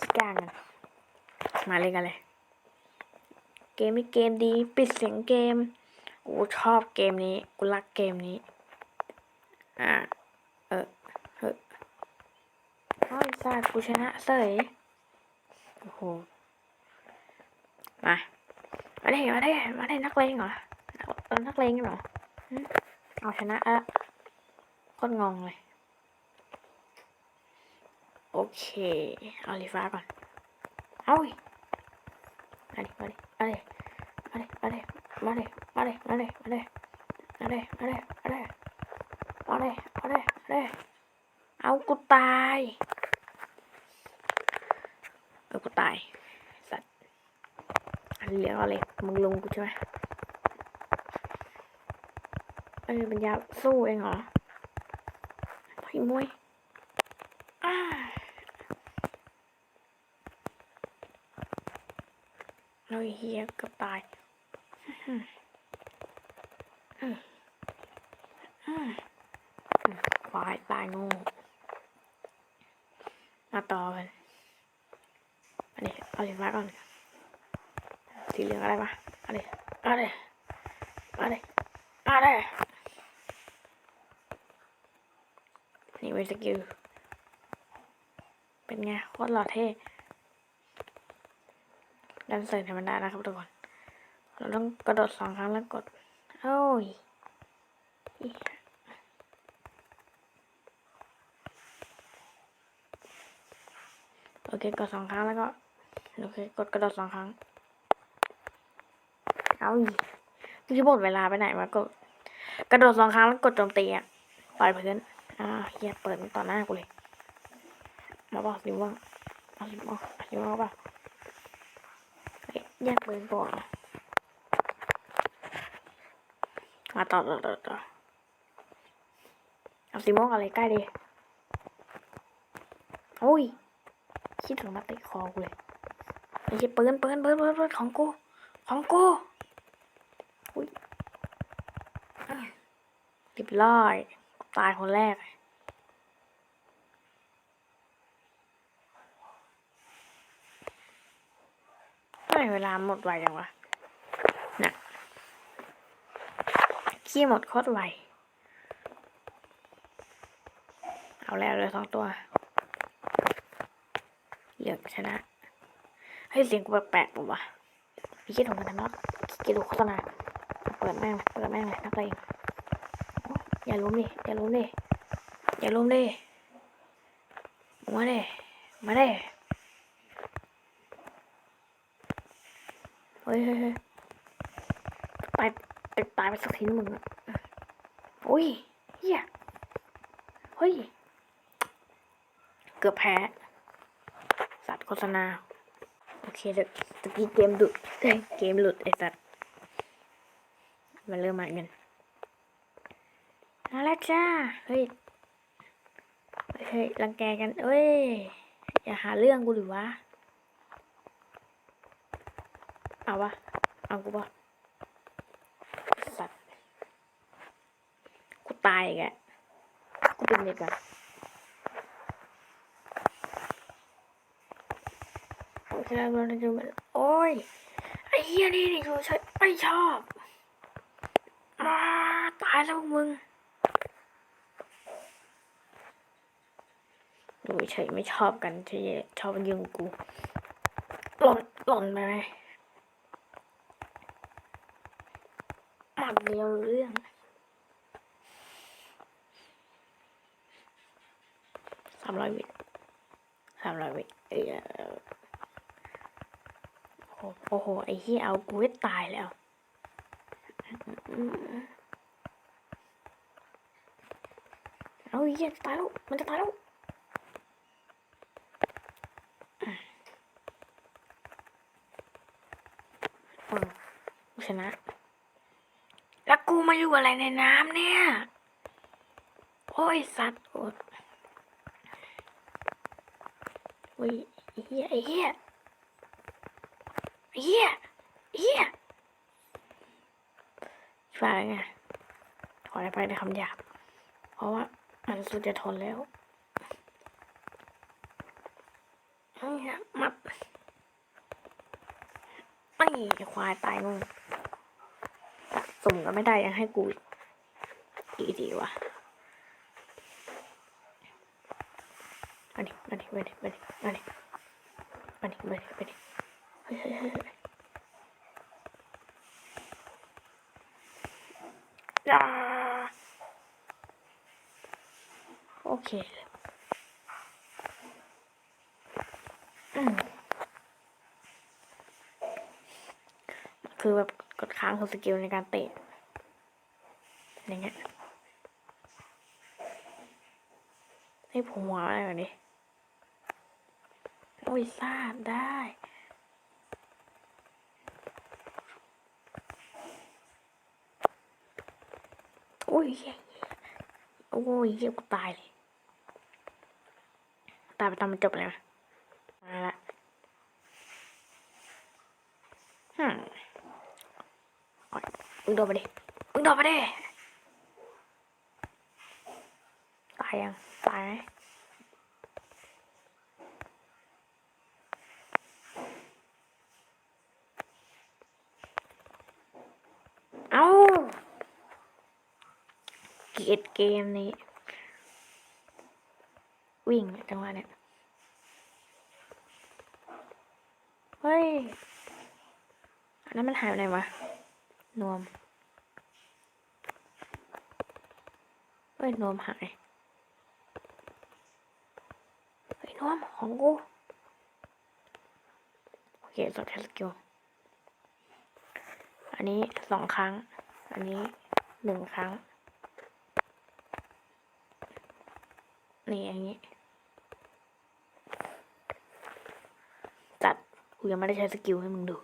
จิก้ากัน มาเล่นกันเลย เกมนี้เกมดี ปิดเสียงเกมกูชอบเกมนี้ กูรักเกมนี้ อ่า เออเออโอ้ยซาดกูชนะเสยโอ้โห มา มาได้มาได้มาได้นักเลงเหรอเรานักเลงกันเหรอหึเอาชนะอะโคตรงงเลย โอเค เอาลีฟ้าก่อน เอาอีกมาดิมาดิมาดิมาดิมาดิมาดิมาดิมาดิมาดิมาดิมาดิมาดิมาดิมาดิมาดิเอากูตายเอากูตาย สัตว์อันเหลี้ยวอะไรมึงลงกูใช่ไหมเออปัญญาสู้เองเหรอพี่มวย here goodbye ควายปลางูมาต่อกันอันนี้เอาสีฟ้าก่อนสีเหลืองอะไรวะอันนี้อันนี้อันนี้อันนี้นี่เวสกิลเป็นไงโคตรหล่อเท่ ดันเสริมธรรมดานะครับทุกคน เราต้องกระโดดสองครั้งแล้วกด โอ้ยโอเคกดสองครั้งแล้วก็โอเคกดกระโดดสองครั้ง เอาอีกนี่หมดเวลาไปไหนวะก็กระโดดสองครั้งแล้วกดโจมตีอะปล่อยเพื่อนอ่าเฮียเปิดต่อหน้ากูเลย มาบอกสิว่าเอาสิว่าเอาสิว่าเปล่า แยกปืนก่อนมาต่อต่อต่อต่อเอาสิโมกอะไรใกล้ดิโอ้ยคิดถึงมาติดคอกูเลยไอ้เหี้ยปืนปืนปืนปืนปืนของกูของกูอุ้ยเรียบร้อย ตายคนแรก ไมเวลาหมดไวจังวะน่ะขี้หมดโคตรไว เอาแล้วเลยสองตัว เหลืองชนะให้เสียงกูแปลกๆปุ๊บวะพี่คิดของมันทำไมวะคิดดูโฆษณาเปิดแม่งเลยเปิดแม่งเลยนักเลงโอ้อย่าล้มดิอย่าล้มดิอย่าล้มดิมาเด้มาเด้ เฮ้ยเฮ้ยตายตายไปสักทีนึงมึงอะโอ้ยเฮียเฮ้ย เกือบแพ้ สัตว์โฆษณา โอเคเดี๋ยวตะกี้เกมดุดเกมหลุดไอ้สัตว์ มาเริ่มใหม่กันมาแล้วจ้า เฮ้ย เฮ้ย รังแกกันเอ้ย อย่าหาเรื่องกูหรือวะ เอาวะเอากูปะสัตว์กูตายอีกกูเป็นเด็กอะโอเคแล้วเราจะมาโอ้ยไอ้เหี้ยนี่นี่กูใช้ไม่ชอบมาตายแล้วมึงดูเฉยไม่ชอบกันที่ชอบยิงกูหล่นหล่นไปไหม หมัดเดียวเรื่อง สามร้อยวิสามร้อยวิเออโอ้โห ไอ้เหี้ยเอากูให้ตายแล้วเอาเหี้ยตายแล้ว มันจะตายแล้วเออกูชนะ แล้วกูมาอยู่อะไรในน้ำเนี่ย โอ้ยสัตว์โอดโอ้ยไอ้เหี้ยไอ้เหี้ยไอ้เหี้ยไอ้เหี้ยฟังไงขออภัยในคำหยาบ เพราะว่ามันสุดจะทนแล้วนี่ยมัดไอ้ควายตายนู่น สุ่มก็ไม่ได้ยังให้กูอีดีวะอันนี้อันนี้อันนี้อันนี้อันนี้อันนี้อันนี้อันนี้เฮ้ยเฮ้ยเฮ้ยเฮ้ยอ่าโอเคอืมคือแบบ ดค้างของสกิลในการเตะอย่างเงี้ยให้ผมหัวอะไรแบบนี้โอ้ยทราบได้โอ้ยเย้ยโอ้ยเหี้ยกูตายเลย ตายไปตอนมันจบเลยนะมาละฮึมโอ๊ยมึ งโดนไปดิมึงโดนไปดิตายยังตายไหมเอาเกียดเกมนี้ วิ่งจังหวะเนี้ยเฮ้ยอันนั้นมันหายไปไหนวะ นวม ฮ้ยนวมหาย เฮ้ยนวมของกู โอเคสดแทสกิลอันนี้สองครั้ง อันนี้หนึ่งครั้ง นี่อย่างนี้ ตัดกูยังไม่ได้ใช้สกิลให้มึงดู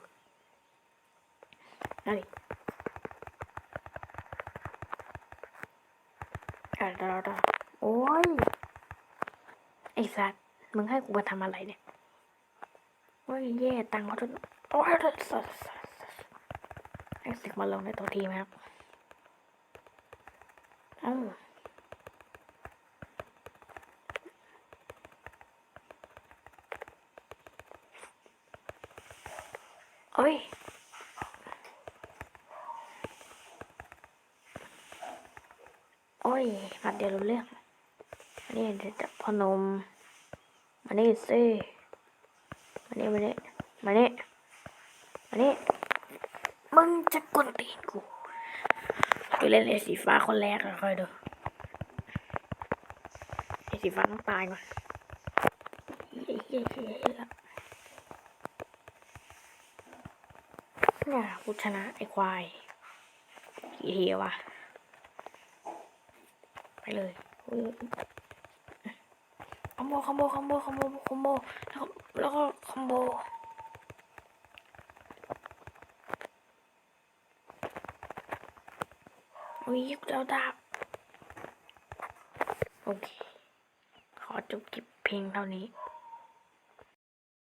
นั่นดิอะรอรอ โอ้ยไอ้สัตว์มึงให้กูมาทำอะไรเนี่ยโอ้ยแย่ตังค์เขาจนโอ้ยสัตว์สัสไอ้สิกมาลงในตัวทีมครับเอ้าโอ้ย โอ้ ยมาเดียวรู้เรื่องอันนี้จะพนมมานี่สิมานี่มานี่มานี่มานี่มึงจะกวนตีนกูกูเล่นไอ้สีฟ้าคนแรกอะคอยดูไอ้สีฟ้าต้องตายก่อนเนี่ยกูชนะไอ้ควายกี่ทีวะ เลยคอมโบคอมโบคอมโบคอมโบคอมโบแล้วก็แล้วก็คอมโบอุ้ยกูจะเอาดาบโอเค ขอจบคลิปเพลงเท่านี้